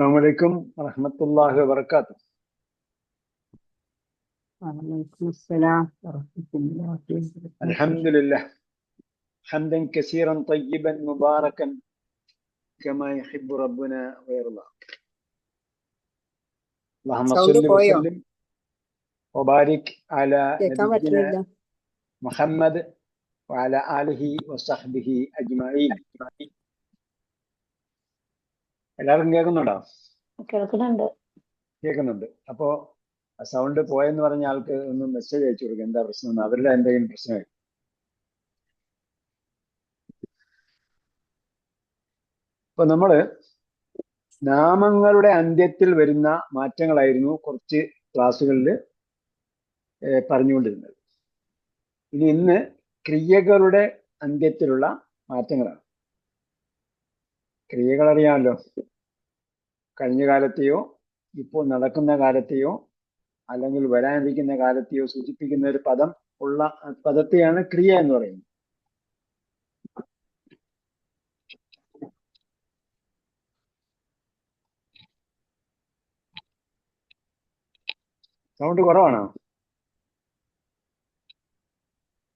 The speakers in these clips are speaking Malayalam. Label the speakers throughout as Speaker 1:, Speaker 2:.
Speaker 1: السلام عليكم ورحمة الله وبركاته.
Speaker 2: وعليكم السلام ورحمة الله وبركاته.
Speaker 1: الحمد لله. حمدا كثيرا طيبا مباركا كما يحب ربنا ويرضى. اللهم صل وسلم وبارك على نبينا محمد وعلى آله وصحبه أجمعين. എല്ലാവർക്കും കേൾക്കുന്നുണ്ടോ?
Speaker 3: കേൾക്കുന്നുണ്ട്.
Speaker 1: കേൾക്കുന്നുണ്ട്. അപ്പോ സൗണ്ട് പോയെന്ന് പറഞ്ഞ ആൾക്ക് ഒന്ന് മെസ്സേജ് അയച്ചു കൊടുക്കുക എന്താ പ്രശ്നം അവരുടെ എന്തെങ്കിലും പ്രശ്നമായി അപ്പൊ നമ്മൾ നാമങ്ങളുടെ അന്ത്യത്തിൽ വരുന്ന മാറ്റങ്ങളായിരുന്നു കുറച്ച് ക്ലാസ്സുകളിൽ പറഞ്ഞുകൊണ്ടിരുന്നത്. ഇനി ഇന്ന് ക്രിയകളുടെ അന്ത്യത്തിലുള്ള മാറ്റങ്ങളാണ്. ക്രിയകൾ അറിയാമല്ലോ. കഴിഞ്ഞ കാലത്തെയോ ഇപ്പോൾ നടക്കുന്ന കാലത്തെയോ അല്ലെങ്കിൽ വരാനിരിക്കുന്ന കാലത്തെയോ സൂചിപ്പിക്കുന്ന ഒരു പദം ഉള്ള പദത്തെയാണ് ക്രിയ എന്ന് പറയുന്നത്. സൗണ്ട് കുറവാണോ?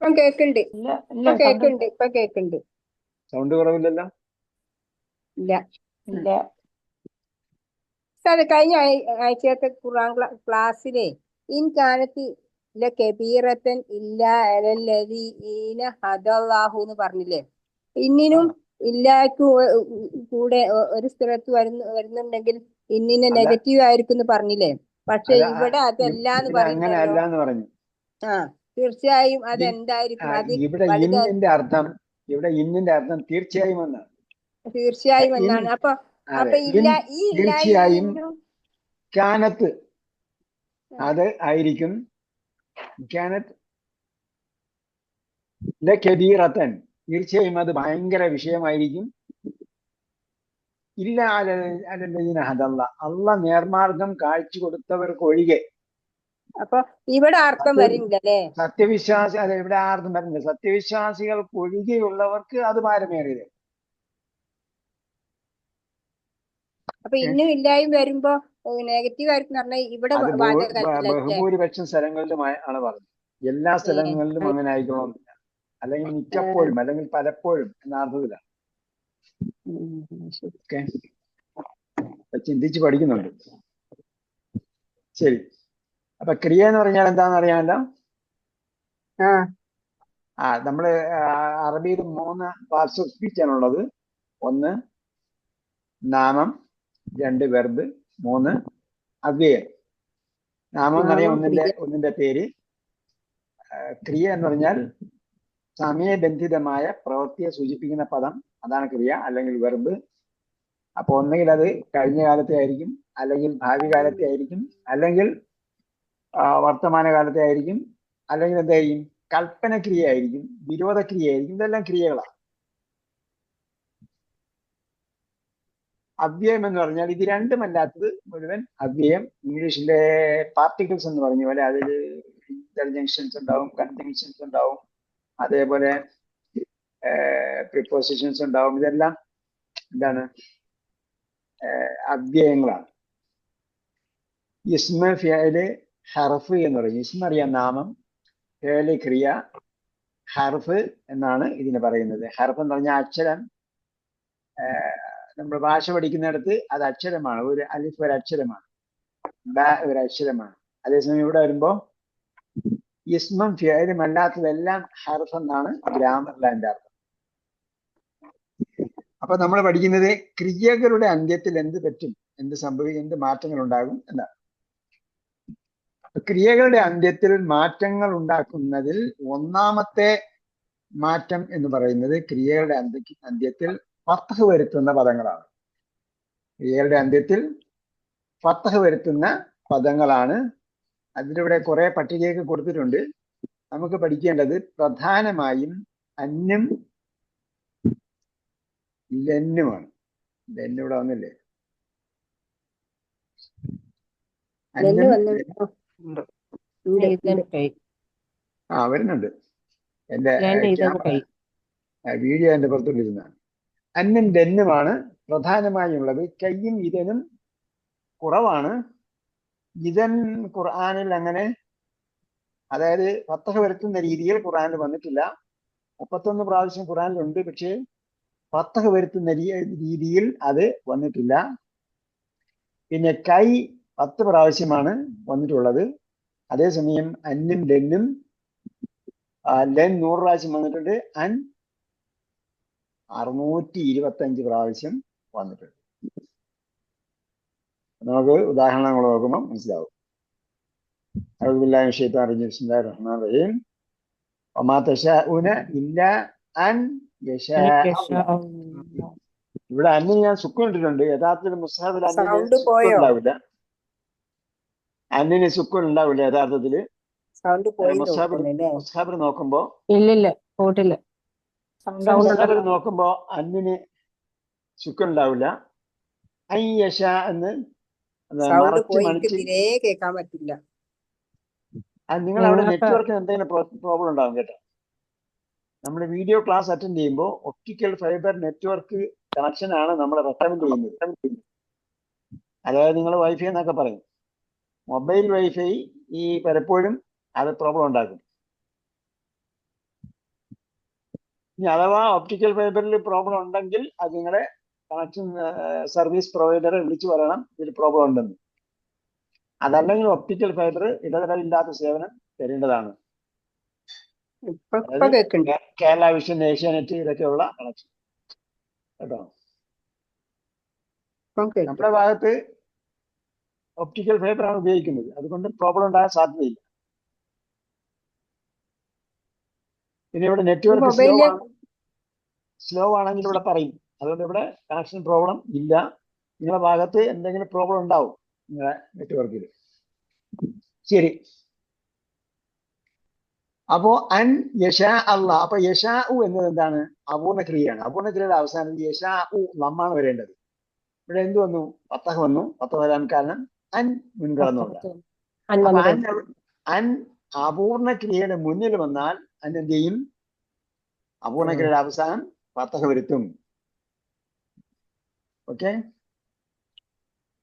Speaker 2: കേക്കുണ്ട്
Speaker 3: ഇല്ല
Speaker 2: ഇപ്പൊ
Speaker 3: ഇല്ല
Speaker 2: കേക്കുണ്ട് ഇപ്പൊ കേക്കുണ്ട്
Speaker 1: സൗണ്ട് കുറവില്ലല്ലോ?
Speaker 2: ഇല്ല
Speaker 3: ഇല്ല.
Speaker 2: സാറ് കഴിഞ്ഞ ആഴ്- ആഴ്ചത്തെ ഖുറാൻ ക്ലാ- ക്ലാസ്സിലെ ഇൻ കാലത്ത് കബീറത്തൻ ഇല്ല അലല്ലതി ഈന ഹദല്ലാഹു എന്ന് പറഞ്ഞില്ലേ? ഇന്നിനും ഇല്ലാക്കും കൂടെ ഒരു സ്ഥലത്ത് വരുന്ന വരുന്നുണ്ടെങ്കിൽ ഇന്നിന്. നെഗറ്റീവ് ആയിരിക്കും എന്ന് പറഞ്ഞില്ലേ? പക്ഷെ ഇവിടെ അതല്ല എന്ന്
Speaker 1: പറഞ്ഞു.
Speaker 2: ആ തീർച്ചയായും അതെന്തായിരിക്കും? അത്
Speaker 1: ഇവിടെ അർത്ഥം ഇവിടെ ഇന്നിന്റെ അർത്ഥം തീർച്ചയായും എന്നാണ്.
Speaker 2: തീർച്ചയായും എന്നാണ്. അപ്പൊ അപ്പൊ
Speaker 1: തീർച്ചയായും ക്യാനത്ത് അത് ആയിരിക്കും. ക്യാനത്ത് ലഖബീറത്തൻ തീർച്ചയായും അത് ഭയങ്കര വിഷയമായിരിക്കും. ഇല്ല അലല്ലീന ഹദല്ല. അല്ല നേർമാർഗം കാഴ്ച കൊടുത്തവർക്ക് ഒഴികെ.
Speaker 2: അപ്പൊ ഇവിടെ അർത്ഥം
Speaker 1: വരില്ല
Speaker 2: വരുന്നില്ലല്ലേ
Speaker 1: സത്യവിശ്വാസി അതെ ഇവിടെ ആർക്കും വരുന്നില്ല സത്യവിശ്വാസികൾക്ക് ഒഴികെയുള്ളവർക്ക് അത് ഭാരമേറിയത്.
Speaker 2: അപ്പൊ ഇന്നും ഇല്ലായും വരുമ്പോ നെഗറ്റീവ് ആയിരിക്കും പറഞ്ഞാൽ ഇവിടെ
Speaker 1: ബഹുഭൂരിപക്ഷം സ്ഥലങ്ങളിലും ആണ് പറഞ്ഞത്. എല്ലാ സ്ഥലങ്ങളിലും അങ്ങനെ ആയിക്കണമെന്നില്ല അല്ലെങ്കിൽ മിക്കപ്പോഴും അല്ലെങ്കിൽ പലപ്പോഴും എന്ന അർത്ഥത്തിലാണ്
Speaker 2: ശരി.
Speaker 1: ഓക്കെ ചിന്തിച്ച് പഠിക്കുന്നുണ്ട്. ശരി. അപ്പൊ ക്രിയ എന്ന് പറഞ്ഞാൽ എന്താണെന്ന് അറിയാമല്ലോ?
Speaker 2: ആ.
Speaker 1: ആ നമ്മൾ അറബിയിൽ മൂന്ന് പാർട്സ് ഓഫ് സ്പീച്ച് ആണുള്ളത് ഒന്ന് നാമം രണ്ട് വെർബ് മൂന്ന് അവ്യയം. നാമം എന്ന് പറഞ്ഞാൽ ഒന്നിന്റെ
Speaker 2: ക്രിയ.
Speaker 1: ഒന്നിന്റെ പേര്. ക്രിയ എന്ന് പറഞ്ഞാൽ സമയബന്ധിതമായ പ്രവൃത്തിയെ സൂചിപ്പിക്കുന്ന പദം. അതാണ് ക്രിയ അല്ലെങ്കിൽ വെർബ്. അപ്പൊ ഒന്നുകിൽ അത് കഴിഞ്ഞ കാലത്തെ ആയിരിക്കും അല്ലെങ്കിൽ ഭാവി കാലത്തെ ആയിരിക്കും അല്ലെങ്കിൽ വർത്തമാന കാലത്തെ ആയിരിക്കും അല്ലെങ്കിൽ എന്തായിരിക്കും? കൽപ്പനക്രിയ ആയിരിക്കും വിരോധക്രിയ ആയിരിക്കും ഇതെല്ലാം ക്രിയകളാണ്. അവ്യയം എന്ന് പറഞ്ഞാൽ ഇത് രണ്ടുമല്ലാത്തത് മുഴുവൻ അവ്യയം. ഇംഗ്ലീഷിലെ പാർട്ടിക്കിൾസ് എന്ന് പറഞ്ഞ പോലെ അതിൽ ഇന്റർജങ്ഷൻസ് ഉണ്ടാവും കൺജങ്ഷൻസ് ഉണ്ടാവും. അതേപോലെ പ്രിപ്പോസിഷൻസ് ഉണ്ടാവും. ഇതെല്ലാം എന്താണ്? അവ്യയങ്ങളാണ്. ഇസ്മ ഫിയൽ ഹർഫ് എന്ന് പറയും. ഇസ്മ അറിയാം നാമം ഫിയൽ ക്രിയ ഹർഫ് എന്നാണ് ഇതിന് പറയുന്നത്. ഹർഫ് എന്ന് പറഞ്ഞാൽ അക്ഷരം. നമ്മൾ ഭാഷ പഠിക്കുന്നിടത്ത് അത് അക്ഷരമാണ്. ഒരു അലിഫ് ഒരു അക്ഷരമാണ്. ഒരു അക്ഷരമാണ്. അതേസമയം ഇവിടെ വരുമ്പോ ഇസ്മം ഫിയലും അല്ലാത്തതെല്ലാം ഹർഫ് എന്നാണ് ഗ്രാമറിലെ അർത്ഥം. അപ്പൊ നമ്മൾ പഠിക്കുന്നത് ക്രിയകളുടെ അന്ത്യത്തിൽ എന്ത് പറ്റും? എന്ത് സംഭവിക്കും? എന്ത് മാറ്റങ്ങൾ ഉണ്ടാകും? എന്നാണ്. ക്രിയകളുടെ അന്ത്യത്തിൽ മാറ്റങ്ങൾ ഉണ്ടാക്കുന്നതിൽ ഒന്നാമത്തെ മാറ്റം എന്ന് പറയുന്നത് ക്രിയകളുടെ അന്ത്യ അന്ത്യത്തിൽ ഫത്തഹ് വരുത്തുന്ന പദങ്ങളാണ്. ഇയാളുടെ അന്ത്യത്തിൽ ഫത്തഹ് വരുത്തുന്ന പദങ്ങളാണ്. അതിലിവിടെ കുറെ പട്ടികയൊക്കെ കൊടുത്തിട്ടുണ്ട്. നമുക്ക് പഠിക്കേണ്ടത് പ്രധാനമായും അന്നും ലെന്നുമാണ് ലെന്ന് ഇവിടെ വന്നില്ലേ. ആ വരുന്നുണ്ട്. എന്റെ വീഡിയോ എന്റെ പുറത്തുകൊണ്ടിരുന്നതാണ് അന്നും ഡെന്നുമാണ് പ്രധാനമായും ഉള്ളത് കയ്യും ഇതനും കുറവാണ്. ഇതൻ ഖുർആാനിൽ അങ്ങനെ അതായത് ഫത്തഹ വരുത്തുന്ന രീതിയിൽ ഖുർആനിൽ വന്നിട്ടില്ല. മുപ്പത്തൊന്ന് പ്രാവശ്യം ഖുർആനിലുണ്ട് പക്ഷേ ഫത്തഹ വരുത്തുന്ന രീതിയിൽ അത് വന്നിട്ടില്ല. പിന്നെ കൈ പത്ത് പ്രാവശ്യമാണ് വന്നിട്ടുള്ളത്. അതേസമയം അന്നും ഡെന്നും ലെൻ നൂറ് പ്രാവശ്യം വന്നിട്ടുണ്ട്. അൻ അറുന്നൂറ്റി ഇരുപത്തഞ്ച് പ്രാവശ്യം വന്നിട്ടുണ്ട്. നമുക്ക് ഉദാഹരണങ്ങൾ നോക്കുമ്പോൾ മനസ്സിലാവും. അബ്ദുല്ലാഹി റഹ്മാൻ അൻ യശാ ഇവിടെ അന്ന് ഞാൻ സുക്കം ഇട്ടിട്ടുണ്ട് യഥാർത്ഥത്തിൽ
Speaker 2: മുസ്താദിൽ
Speaker 1: ഉണ്ടാവില്ല. അന്നിന് സുക്കം ഉണ്ടാവില്ല
Speaker 2: യഥാർത്ഥത്തിൽ.
Speaker 1: മുസ്താബിൽ നോക്കുമ്പോ
Speaker 4: ഇല്ലില്ല പോട്ടില്ല
Speaker 3: സൗണ്ട്
Speaker 1: നോക്കുമ്പോ അന്നിന് സുഖം ഉണ്ടാവില്ല ഐ എന്ന്
Speaker 2: സൗണ്ട് തീരെ കേൾക്കാൻ പറ്റില്ല.
Speaker 1: നിങ്ങൾ അവിടെ
Speaker 4: നെറ്റ്വർക്ക്
Speaker 1: നെറ്റ്വർക്കിന് എന്തെങ്കിലും പ്രോബ്ലം ഉണ്ടാവും കേട്ടോ. നമ്മൾ വീഡിയോ ക്ലാസ് അറ്റൻഡ് ചെയ്യുമ്പോൾ ഒപ്റ്റിക്കൽ ഫൈബർ നെറ്റ്വർക്ക് കണക്ഷൻ ആണ് നമ്മൾ റെക്കമെൻഡ് ചെയ്യുന്നത്. അതായത് നിങ്ങൾ വൈഫൈ എന്നൊക്കെ പറയും. മൊബൈൽ വൈഫൈ ഈ പലപ്പോഴും അത് പ്രോബ്ലം ഉണ്ടാക്കും. ഇനി അഥവാ ഓപ്റ്റിക്കൽ ഫൈബറിൽ പ്രോബ്ലം ഉണ്ടെങ്കിൽ അത് നിങ്ങളെ കണക്ഷൻ സർവീസ് പ്രൊവൈഡറെ വിളിച്ചു പറയണം ഇതിൽ പ്രോബ്ലം ഉണ്ടെന്ന്. അതല്ലെങ്കിൽ ഒപ്റ്റിക്കൽ ഫൈബർ ഇടതടവില്ലാത്ത സേവനം തരേണ്ടതാണ്. കേരള വിഷൻ ഏഷ്യാനെറ്റ് ഇതൊക്കെയുള്ള കണക്ഷൻ കേട്ടോ? നമ്മുടെ ഭാഗത്ത് ഒപ്റ്റിക്കൽ ഫൈബർ ആണ് ഉപയോഗിക്കുന്നത്. അതുകൊണ്ട് പ്രോബ്ലം ഉണ്ടാകാൻ സാധ്യതയില്ല. പിന്നെ ഇവിടെ നെറ്റ്വർക്ക് സ്ലോ ആണ്. സ്ലോ ആണെങ്കിൽ ഇവിടെ പറയും. അതുകൊണ്ട് ഇവിടെ കണക്ഷൻ പ്രോബ്ലം ഇല്ല. നിങ്ങളുടെ ഭാഗത്ത് എന്തെങ്കിലും പ്രോബ്ലം ഉണ്ടാവും നിങ്ങളുടെ നെറ്റ്വർക്കിൽ ശരി. അപ്പോ അൻ യശാ അല്ല അപ്പൊ യശാ ഉ എന്നത് എന്താണ്? അപൂർണ ക്രിയയാണ് അപൂർണ ക്രിയയുടെ അവസാനം യശാ ഉ നമ്മാണ് വരേണ്ടത്. ഇവിടെ എന്ത് വന്നു? പത്തഹ വന്നു. പത്തഹ വരാൻ കാരണം അൻ മുൻകടന്നുണ്ട് എവ- അൻ അപൂർണ ക്രിയയുടെ മുന്നിൽ വന്നാൽ അൻ എന്ത് ചെയ്യും അപൂർണ ക്രിയയുടെ അവസാനം പത്തക വരുത്തും ഓക്കെ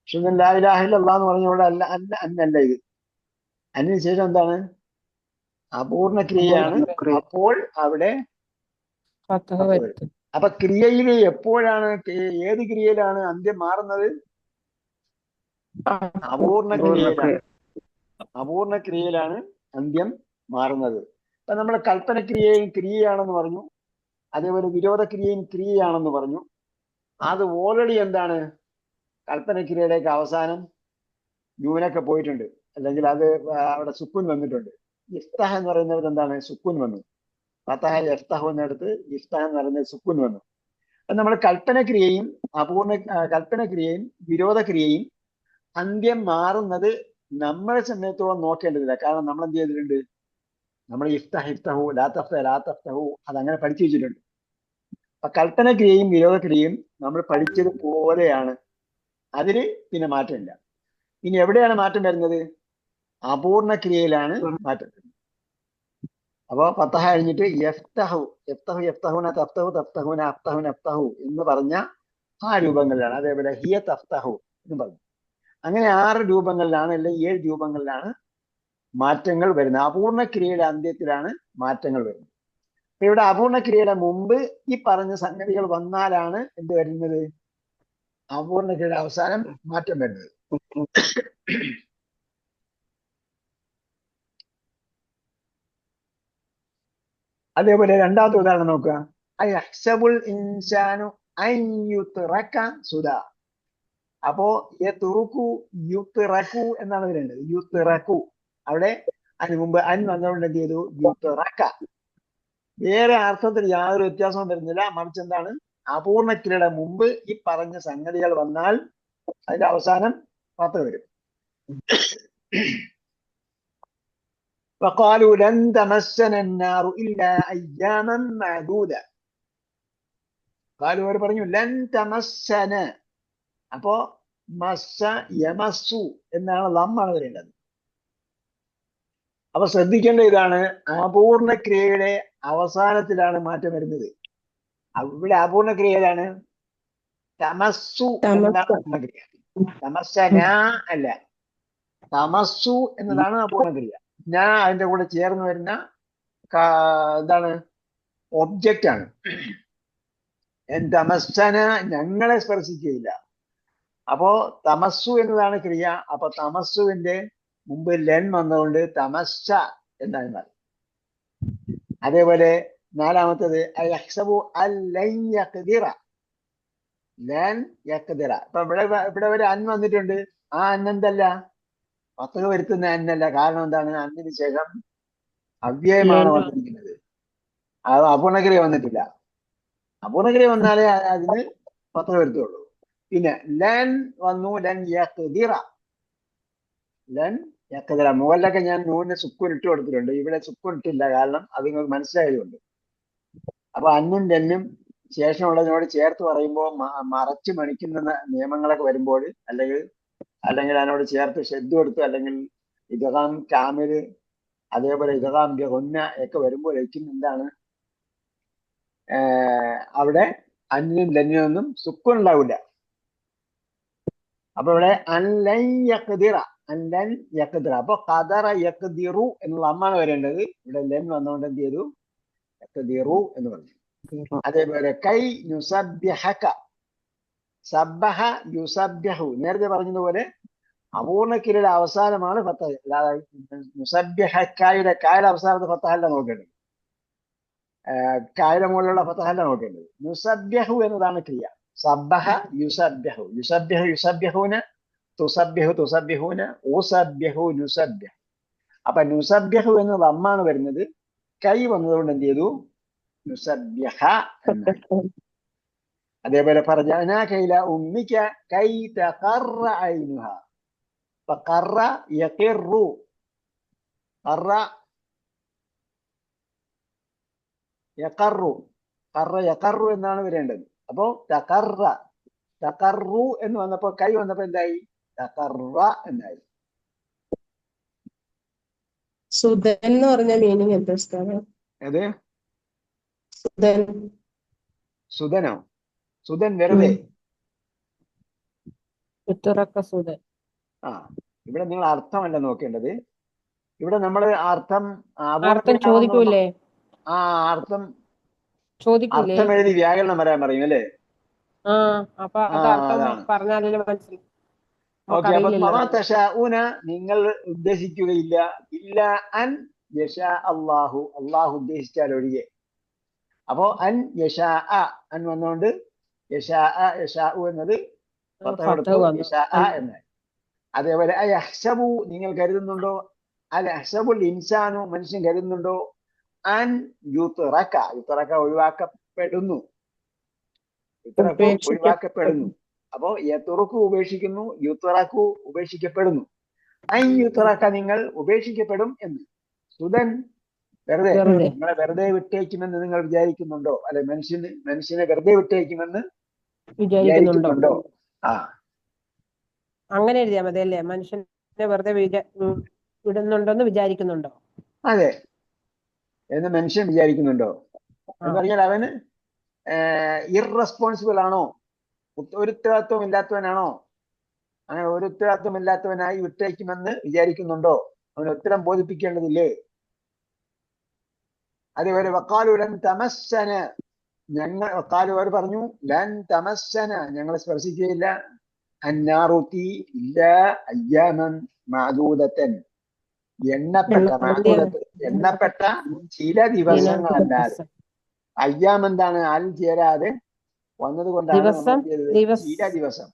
Speaker 1: ശുദ്ധൻ എന്ന് പറഞ്ഞ ഇവിടെ അല്ല അല്ല അന്നല്ല ഇത്. അതിന് ശേഷം എന്താണ്? അപൂർണ ക്രിയയാണ് അപ്പോൾ അവിടെ അപ്പൊ ക്രിയയിൽ എപ്പോഴാണ് ഏത് ക്രിയയിലാണ് അന്ത്യം മാറുന്നത്? അപൂർണ ക്രിയയിലാണ് അപൂർണ ക്രിയയിലാണ് അന്ത്യം മാറുന്നത്. നമ്മൾ കൽപ്പനക്രിയയും ക്രിയയാണെന്ന് പറഞ്ഞു. അതേപോലെ വിരോധക്രിയയും ക്രിയയാണെന്ന് പറഞ്ഞു. അത് ഓൾറെഡി എന്താണ്? കൽപ്പന ക്രിയയുടെയൊക്കെ അവസാനം ന്യൂനൊക്കെ പോയിട്ടുണ്ട്. അല്ലെങ്കിൽ അത് അവിടെ സുക്കുൻ വന്നിട്ടുണ്ട്. ഇഫ്താഹ് എന്ന് പറയുന്നിടത്ത് എന്താണ്? സുക്കുൻ വന്നു. ഫതഹ എഫ്തഹ എന്നിടത്ത് ഇഫ്താഹ് എന്ന് പറയുന്നത് സുക്കുൻ വന്നു. അത് നമ്മൾ കൽപ്പനക്രിയയും അപൂർണ കൽപ്പനക്രിയയും വിരോധക്രിയയും ക്രിയയും വിരോധ ക്രിയയും അന്ത്യം മാറുന്നത് നമ്മളെ സമയത്തോളം നോക്കേണ്ടതില്ല. കാരണം നമ്മൾ എന്ത് ചെയ്തിട്ടുണ്ട്? നമ്മൾ ഇഫ്തഹ് ഇഫ്തഹു ലാ തഫ്ത ലാ തഫ്തഹു അതങ്ങനെ പഠിച്ചു വെച്ചിട്ടുണ്ട്. അപ്പൊ കൽപ്പന ക്രിയയും വിരോധ ക്രിയയും നമ്മൾ പഠിച്ചത് പോലെയാണ്. അതിൽ പിന്നെ മാറ്റമില്ല. ഇനി എവിടെയാണ് മാറ്റം വരുന്നത്? അപൂർണ ക്രിയയിലാണ് മാറ്റം അപ്പോൾ അപ്പൊ പത്തഹ കഴിഞ്ഞിട്ട് എഫ്തഹു എഫ്തഹു എഫ്തഹുന തഫ്തഹു തഫ്തഹുന അഫ്തഹുന അഫ്തഹു എന്ന് പറഞ്ഞ ആ രൂപങ്ങളിലാണ്. അതേപോലെ ഹിയ തഫ്തഹു എന്ന് പറഞ്ഞു അങ്ങനെ ആറ് രൂപങ്ങളിലാണ് അല്ലെങ്കിൽ ഏഴ് രൂപങ്ങളിലാണ് മാറ്റങ്ങൾ വരുന്നത്. അപൂർണ ക്രിയയുടെ അന്ത്യത്തിലാണ് മാറ്റങ്ങൾ വരുന്നത്. അപ്പൊ ഇവിടെ അപൂർണ ക്രിയയുടെ മുമ്പ് ഈ പറഞ്ഞ സംഗതികൾ വന്നാലാണ് എന്ത് വരുന്നത്? അപൂർണ ക്രിയയുടെ അവസാനം മാറ്റം വരുന്നത്. അതേപോലെ രണ്ടാമത്തെ ഉദാഹരണം നോക്കുക. അപ്പോ എന്നാണ് വരേണ്ടത് യുത്റകു അവിടെ അതിന് മുമ്പ് അൻ വന്നതുകൊണ്ട് എന്ത് ചെയ്തു യുത്റക വേറെ അർത്ഥത്തിൽ യാതൊരു വ്യത്യാസവും വരുന്നില്ല മറിച്ച് എന്താണ് അപൂർണക്രിയയുടെ മുമ്പ് ഈ പറഞ്ഞ സംഗതികൾ വന്നാൽ അതിന്റെ അവസാനം പത്ത് വരും وقالوا لن تمسنا النار إلا أياما معدودة قالوا അവർ പറഞ്ഞു ലൻ തമസ്സന അപ്പോ മസ്സ യമസ്സു എന്നാണ് ലമ്മാണ് വരേണ്ടത് അപ്പൊ ശ്രദ്ധിക്കേണ്ട ഇതാണ് അപൂർണ ക്രിയയുടെ അവസാനത്തിലാണ് മാറ്റം വരുന്നത്. ഇവിടെ അപൂർണ ക്രിയ ഏതാണ്? തമസ്സു. എന്നാണ് ക്രിയ തമസ്സന അല്ല. തമസ്സു എന്നതാണ് അപൂർണ ക്രിയ ഞാൻ അതിന്റെ കൂടെ ചേർന്ന് വരുന്ന എന്താണ്? ഒബ്ജക്റ്റ് ആണ്. തമസ്സന ഞങ്ങളെ സ്പർശിക്കുകയില്ല. അപ്പോ തമസ്സു എന്നതാണ് ക്രിയ. അപ്പൊ തമസ്സുവിന്റെ മുമ്പ് ലൻ വന്നതുകൊണ്ട് തമസ്സ എന്നാണ് മാറി അതേപോലെ നാലാമത്തത് അയഹ്സബു അൽ ലൻ യഖ്ദിറ. ലൻ യഖ്ദിറ. ഇപ്പൊ ഇവിടെ ഇവിടെ ഒരു അൻ വന്നിട്ടുണ്ട്. ആ അന്നെന്തല്ല പത്തക വരുത്തുന്ന അന്നല്ല കാരണം എന്താണ്? അന്നിന് ശേഷം അവ്യയമാണ് വന്നിരിക്കുന്നത്. അത് അപൂർണക്രിയ വന്നിട്ടില്ല. അപൂർണക്രിയ വന്നാലേ അതിന് പത്തക വരുത്തുള്ളൂ. പിന്നെ ലൻ വന്നു ലൻ യഖ്ദിറ. ലൻ യഖ്ദിറ മുകളിലൊക്കെ ഞാൻ നൂറിന് സുക്കൂൻ ഇട്ട് കൊടുത്തിട്ടുണ്ട്. ഇവിടെ സുക്കൂൻ ഇട്ടില്ല. കാരണം അത് നിങ്ങൾക്ക് മനസ്സിലായതുകൊണ്ട്. അപ്പൊ അന്നും ലെന്നും ശേഷമുള്ളതിനോട് ചേർത്ത് പറയുമ്പോൾ മറച്ച് മണിക്കുന്ന നിയമങ്ങളൊക്കെ വരുമ്പോൾ അല്ലെങ്കിൽ അല്ലെങ്കിൽ അതിനോട് ചേർത്ത് ഷെഡ് കൊടുത്ത് അല്ലെങ്കിൽ ഇതഹാം കാമിൽ അതേപോലെ ഇതഹാം ഗൊന്ന ഒക്കെ വരുമ്പോഴേക്കും എന്താണ് അവിടെ അന്നിനും ലന്നിനും ഒന്നും സുക്കൂൻ ഉണ്ടാവില്ല. അപ്പൊ ഇവിടെ അല്ലയ്യക്കതിറ അൻലൻ യക്കദിറ അപ്പൊ കദറ യക്കദിറു എന്നുള്ള അമ്മാണ് വരേണ്ടത്. ഇവിടെ ലെൻ വന്നുകൊണ്ട് എന്ത് ചെയ്തു? യക്കദിറു എന്ന് പറഞ്ഞു. അതേപോലെ കൈ നുസബ്യഹക സബ്ബഹ യുസബ്യഹു. നേരത്തെ പറഞ്ഞതുപോലെ അപൂർണക്കിരയുടെ അവസാനമാണ് ഫത്ത മുസബ്യഹക്കായുടെ കായുടെ അവസാനത്തെ ഫത്തഹല്ല നോക്കേണ്ടത്. കായുടെ മുകളിലുള്ള ഫത്തഹല്ല നോക്കേണ്ടത്. നുസബ്യഹു എന്നതാണ് ക്രിയ. സബ്ബഹ യുസബ്യഹു. യുസബ്യഹു യുസബ്യഹൂന തുസബ്യഹു തുസബ്യഹൂന ഊസബ്യഹു നുസബ്യഹു അപ്പൊ നുസബ്യഹു എന്ന ദമ്മാണ് വരുന്നത്. കൈ വന്നതുകൊണ്ട് എന്ത് ചെയ്തു? നുസബ്യഹ അതേപോലെ പറഞ്ഞ കൈല ഉമ്മിക്ക കൈ തഖറ ഐനുഹ. അപ്പൊ കറ യു കറ യക്കറു കറ യക്കറു എന്നാണ് വരേണ്ടത്. അപ്പോ തകറ തകറു എന്ന് വന്നപ്പോ കൈ വന്നപ്പോ എന്തായി? എന്നായി
Speaker 5: സുധൻ എന്ന് പറഞ്ഞ മീനിങ് എന്താ സുധൻ.
Speaker 1: സുധനോ? സുധൻ വെറുതെ?
Speaker 4: സുധൻ.
Speaker 1: ആ ഇവിടെ നിങ്ങൾ അർത്ഥമല്ല നോക്കേണ്ടത്. ഇവിടെ നമ്മൾ അർത്ഥം
Speaker 4: അർത്ഥം ചോദിക്കൂലേ?
Speaker 1: ആ അർത്ഥം
Speaker 4: ചോദിക്കൂലേ?
Speaker 1: അർത്ഥം എഴുതി വ്യാകരണം വരാൻ പറയും അല്ലേ?
Speaker 4: ആ അപ്പൊ അത് അർത്ഥം. മനസ്സിലാവും
Speaker 1: ഓക്കെ അപ്പൊ നിങ്ങൾ ഉദ്ദേശിക്കുകയില്ല. ഇല്ല അൻ യഷ അള്ളാഹു അള്ളാഹു ഉദ്ദേശിച്ചാൽ ഒഴികെ. അപ്പോ അൻ യശ അൻ വന്നുകൊണ്ട് അ യശാഉ എന്നത് പത്ത
Speaker 4: ഫത്ത്
Speaker 1: കൊടുത്തു
Speaker 4: വന്നു.
Speaker 1: യശ എന്ന്. അതേപോലെ അഹ്സബു നിങ്ങൾ കരുതുന്നുണ്ടോ? അൽ അഹ്സബുൽ ഇൻസാനു മനുഷ്യൻ കരുതുന്നുണ്ടോ? അൻ യുത്തറക്ക യുത്തറക്ക ഒഴിവാക്കപ്പെടുന്നു. ഒഴിവാക്കപ്പെടുന്നു. അപ്പോ യത്തുറക്കു ഉപേക്ഷിക്കുന്നു യുത്തറക്കു ഉപേക്ഷിക്കപ്പെടുന്നു. ഐ യുത്തറക്ക നിങ്ങൾ ഉപേക്ഷിക്കപ്പെടും എന്ന്. സുധൻ വെറുതെ. നിങ്ങളെ വെറുതെ വിട്ടേക്കുമെന്ന് നിങ്ങൾ വിചാരിക്കുന്നുണ്ടോ? അല്ലെ മനുഷ്യന് മനുഷ്യനെ വെറുതെ വിട്ടേക്കുമെന്ന്
Speaker 4: വിചാരിക്കുന്നുണ്ടോ?
Speaker 1: ആ.
Speaker 4: അങ്ങനെ എഴുതിയാ മതി അല്ലേ? മനുഷ്യനെ വെറുതെ വിടുന്നുണ്ടോന്ന് വിചാരിക്കുന്നുണ്ടോ?
Speaker 1: അതെ. എന്ന് മനുഷ്യൻ വിചാരിക്കുന്നുണ്ടോ? എന്ന് പറഞ്ഞാൽ അവന് ഇറസ്പോൺസിബിൾ ആണോ? ഒരു ഉത്തരവാദിത്വം ഇല്ലാത്തവനാണോ അങ്ങനെ ഒരു ഉത്തരവാദിത്വം ഇല്ലാത്തവനായി വിട്ടയക്കുമെന്ന് വിചാരിക്കുന്നുണ്ടോ? അവന് ഉത്തരം ബോധിപ്പിക്കേണ്ടതില്ലേ? അതേപോലെ വക്കാലുരൻ തമസ്സന്. ഞങ്ങൾ വക്കാലുവർ പറഞ്ഞു ലൻ തമസ്സന. ഞങ്ങളെ സ്പർശിക്കുകയില്ല. അന്നാറുത്തി ഇല്ല അയ്യാമൻ മാതൂതത്തൻ എണ്ണപ്പെട്ട എണ്ണപ്പെട്ട ചില ദിവസങ്ങളല്ലാതെ. അയ്യാമെന്താണ് അൽ ചേരാതെ വന്നത് കൊണ്ടാണ്
Speaker 4: ദിവസം,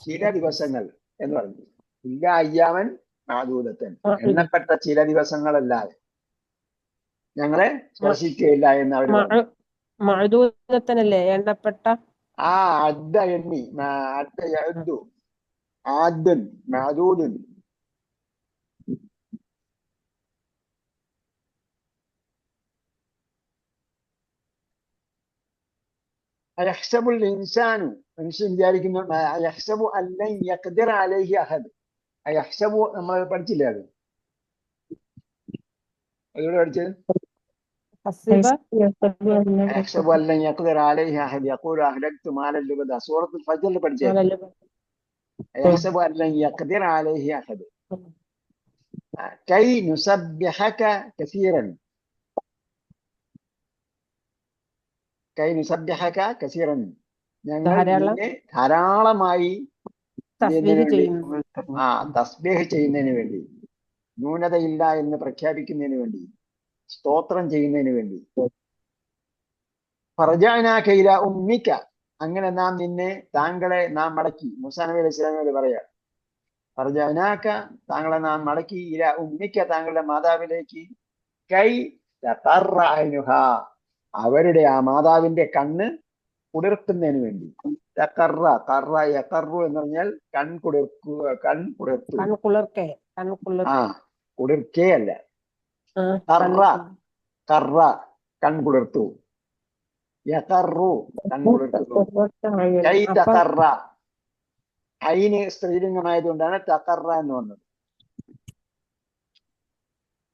Speaker 1: ചില ദിവസങ്ങൾ എന്ന് പറഞ്ഞു. ഇല്ല അയ്യാമൻ
Speaker 4: ഇത്.
Speaker 1: എണ്ണപ്പെട്ട ചില ദിവസങ്ങളല്ലാതെ ഞങ്ങളെ സ്പർശിക്കുകയില്ല എന്ന് അവർ
Speaker 4: മഴദൂതത്തനല്ലേ എണ്ണപ്പെട്ട?
Speaker 1: ആ അദ്ദ എണ്ണി അദ്ദ യഅദ്ദു ആദ്ദൻ മാദൂദുൻ അയഹ്സബുൽ ഇൻസാനു മനുഷ്യൻ വിചാരിക്കുന്നു ആ, അയഹ്സബു അല്ലൻ യഖ്ദിറ അലൈഹി അഹദ് അയഹ്സബു നമ്മൾ പഠിച്ചില്ലേ അത് അതിലൂടെ പഠിച്ചത്
Speaker 4: ഹസിബ
Speaker 1: അയഹ്സബു അല്ലൻ യഖ്ദിറ അലൈഹി അഹദ് യഖൂലു അഹ്ലക്തു മാലൻ ലുബദ സൂറത്തുൽ ഫജ്റിൽ പഠിച്ചത്
Speaker 4: ആണല്ലോ.
Speaker 1: يحسب أن لن يقدر عليه أحد كي نسبحك كثيرا കൈ നുസബ്ജഹക കസീറൻ. ഞങ്ങൾ ധാരാളമായി ആ തസ്ബേഹ് ചെയ്യുന്നതിന് വേണ്ടി ന്യൂനതയില്ല എന്ന് പ്രഖ്യാപിക്കുന്നതിന് വേണ്ടി സ്തോത്രം ചെയ്യുന്നതിന് വേണ്ടി. ഫർജാന ഉമ്മിക്ക. അങ്ങനെ നാം നിന്നെ താങ്കളെ നാം മടക്കി. മുസാ നബി അലൈഹി സ്വലാമിനോട് പറയാ ഫർജനാക്ക താങ്കളെ നാം മടക്കി. ഇല ഉമ്മിക്ക താങ്കളുടെ മാതാവിലേക്ക് കൈ അവരുടെ ആ മാതാവിന്റെ കണ്ണ് കുളിർക്കുന്നതിന് വേണ്ടി. കറ കറ യക്കറു എന്ന് പറഞ്ഞാൽ കൺ കുളിർക്കുക കൺ കുളിർത്തു.
Speaker 4: കൺകുളിർ
Speaker 1: ആ കുളിർക്കേ അല്ല. കറ. കറ കൺ കുളിർത്തു. യക്കറു കൺ കുളിർത്തുന്നു കൈ തക്കറ അയിന് സ്ത്രീലിംഗമായതുകൊണ്ടാണ് തക്കറ എന്ന് വന്നത്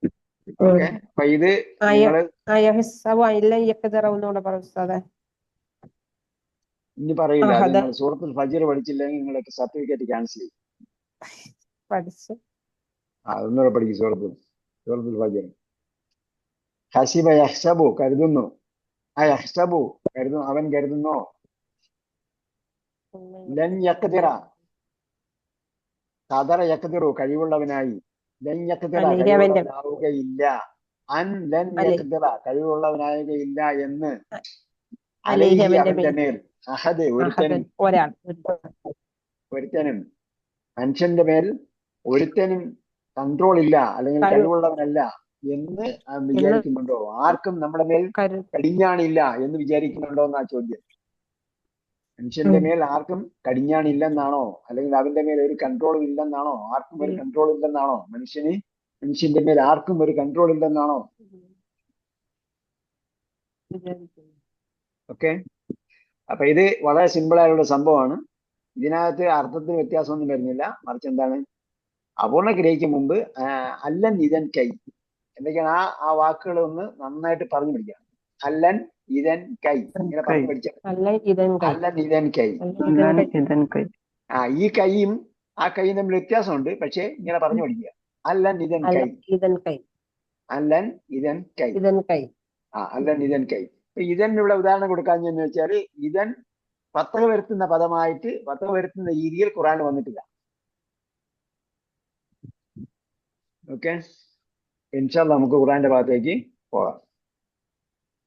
Speaker 1: ഓക്കെ അപ്പൊ ഇത് ഇനി പറയില്ല സൂറത്തുൽ ഫജർ പഠിച്ചില്ലെങ്കിൽ നിങ്ങൾക്ക് സർട്ടിഫിക്കറ്റ് ക്യാൻസൽ ചെയ്യും.
Speaker 4: പഠിച്ചു.
Speaker 1: ആ ഒന്നുകൂടെ പഠിക്കും സൂറത്തുൽ സൂറത്തുൽ ഫജർ ഹസിബ യഹ്സബു കരുതുന്നു. ആ യഹ്സബു കരുതുന്നു. അവൻ കരുതുന്നോ. ലൻ യക്കതിറ കതറ യക്കതിറു കഴിവുള്ളവനായി. കഴിവുള്ളവനാവുകയില്ല. അൻ. യക്തിറ കഴിവുള്ളവനാവുകയില്ല എന്ന് അഹദ് ഒരുത്തനും ഒരുത്തനും. മനുഷ്യന്റെ മേൽ ഒരുത്തനും കൺട്രോൾ ഇല്ല അല്ലെങ്കിൽ
Speaker 4: കഴിവ്-
Speaker 1: കഴിവുള്ളവനല്ല എന്ന് വിചാരിക്കുന്നുണ്ടോ? ആർക്കും നമ്മുടെ മേൽ കടിഞ്ഞാണില്ല എന്ന് വിചാരിക്കുന്നുണ്ടോ എന്നാ ചോദ്യം. മനുഷ്യന്റെ മേൽ ആർക്കും കടിഞ്ഞാണില്ലെന്നാണോ അല്ലെങ്കിൽ അവന്റെ മേൽ ഒരു കൺട്രോളും ഇല്ലെന്നാണോ? ആർക്കും ഒരു കൺട്രോൾ ഇല്ലെന്നാണോ? മനുഷ്യന് മനുഷ്യന്റെ മേൽ ആർക്കും ഒരു കൺട്രോൾ ഇല്ലെന്നാണോ. ഓക്കെ. അപ്പൊ ഇത് വളരെ സിമ്പിൾ ആയുള്ള സംഭവമാണ്. ഇതിനകത്ത് അർത്ഥത്തിന് വ്യത്യാസമൊന്നും വരുന്നില്ല. മറിച്ച് എന്താണ്? അപൂർണ ക്രിയയ്ക്ക് മുമ്പ് അല്ല നിതൻ കൈ. എന്തൊക്കെയാണ്? ആ ആ വാക്കുകൾ ഒന്ന് നന്നായിട്ട് പറഞ്ഞു പിടിക്കാം അല്ലൻ ഇതൻ കൈ. ഇങ്ങനെ പറഞ്ഞു
Speaker 4: കൈ.
Speaker 1: അല്ലൻ ഇതൻ ആ ഈ കൈയും ആ കൈയും തമ്മിൽ വ്യത്യാസമുണ്ട്. പക്ഷെ ഇങ്ങനെ പറഞ്ഞു പഠിക്കുക. അല്ലൻ ഇതൻ കൈ.
Speaker 4: ഇതൻ കൈ.
Speaker 1: അല്ലൻ ഇതൻ കൈ.
Speaker 4: ഇതൻ കൈ.
Speaker 1: ആ അല്ലൻ ഇതൻ കൈ. ഇതൻ ഇവിടെ ഉദാഹരണം കൊടുക്കാന്ന് വെച്ചാൽ ഇതൻ പത്തക വരുത്തുന്ന പദമായിട്ട് പത്തക വരുത്തുന്ന രീതിയിൽ ഖുറാൻ വന്നിട്ടില്ല. ഓക്കെ? ഇൻഷാല്ല നമുക്ക് ഖുറാന്റെ ഭാഗത്തേക്ക് പോകാം.